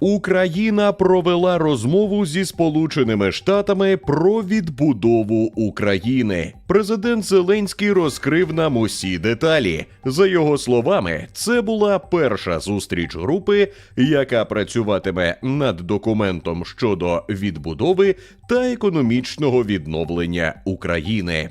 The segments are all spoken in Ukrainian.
Україна провела розмову зі Сполученими Штатами про відбудову України. Президент Зеленський розкрив нам усі деталі. За його словами, це була перша зустріч групи, яка працюватиме над документом щодо відбудови та економічного відновлення України.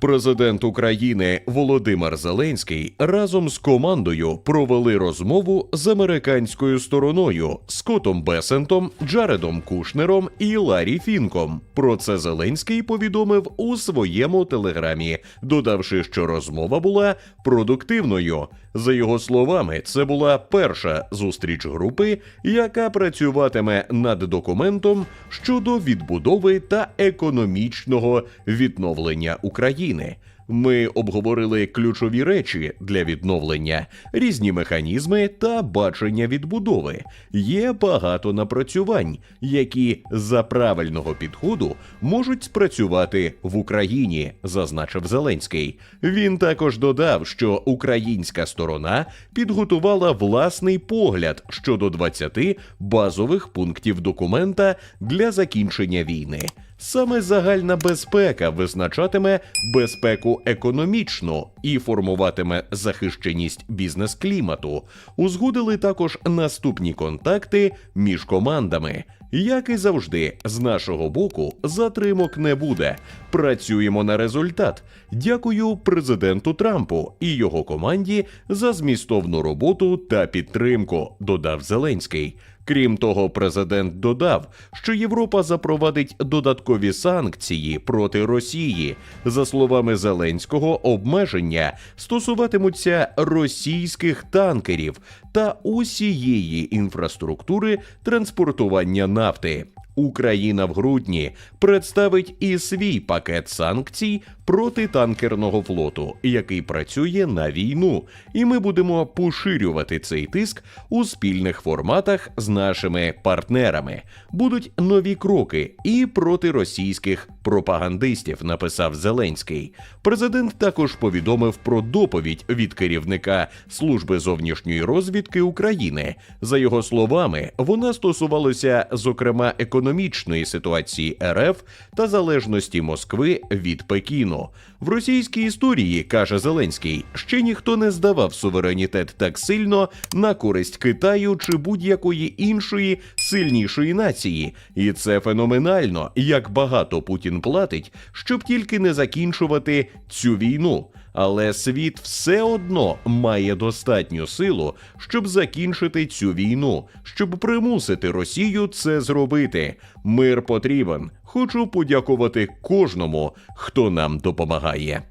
Президент України Володимир Зеленський разом з командою провели розмову з американською стороною Скотом Бесентом, Джаредом Кушнером і Ларі Фінком. Про це Зеленський повідомив у своєму телеграмі, додавши, що розмова була продуктивною. За його словами, це була перша зустріч групи, яка працюватиме над документом щодо відбудови та економічного відновлення України. Ми обговорили ключові речі для відновлення, різні механізми та бачення відбудови. Є багато напрацювань, які за правильного підходу можуть спрацювати в Україні, зазначив Зеленський. Він також додав, що українська сторона підготувала власний погляд щодо 20 базових пунктів документа для закінчення війни. Саме загальна безпека визначатиме безпеку економічну і формуватиме захищеність бізнес-клімату. Узгодили також наступні контакти між командами. Як і завжди, з нашого боку затримок не буде. Працюємо на результат. Дякую президенту Трампу і його команді за змістовну роботу та підтримку, додав Зеленський. Крім того, президент додав, що Європа запровадить додаткові санкції проти Росії. За словами Зеленського, обмеження стосуватимуться російських танкерів та усієї інфраструктури транспортування нафти. Україна в грудні представить і свій пакет санкцій проти танкерного флоту, який працює на війну, і ми будемо поширювати цей тиск у спільних форматах з нашими партнерами. Будуть нові кроки і проти російських пропагандистів, написав Зеленський. Президент також повідомив про доповідь від керівника служби зовнішньої розвідки України. За його словами, вона стосувалася зокрема економічної ситуації РФ та залежності Москви від Пекіну. В російській історії каже Зеленський, ще ніхто не здавав суверенітет так сильно на користь Китаю чи будь-якої іншої сильнішої нації, і це феноменально, як багато Путін платить, щоб тільки не закінчувати цю війну. Але світ все одно має достатню силу, щоб закінчити цю війну, щоб примусити Росію це зробити. Мир потрібен. Хочу подякувати кожному, хто нам допомагає.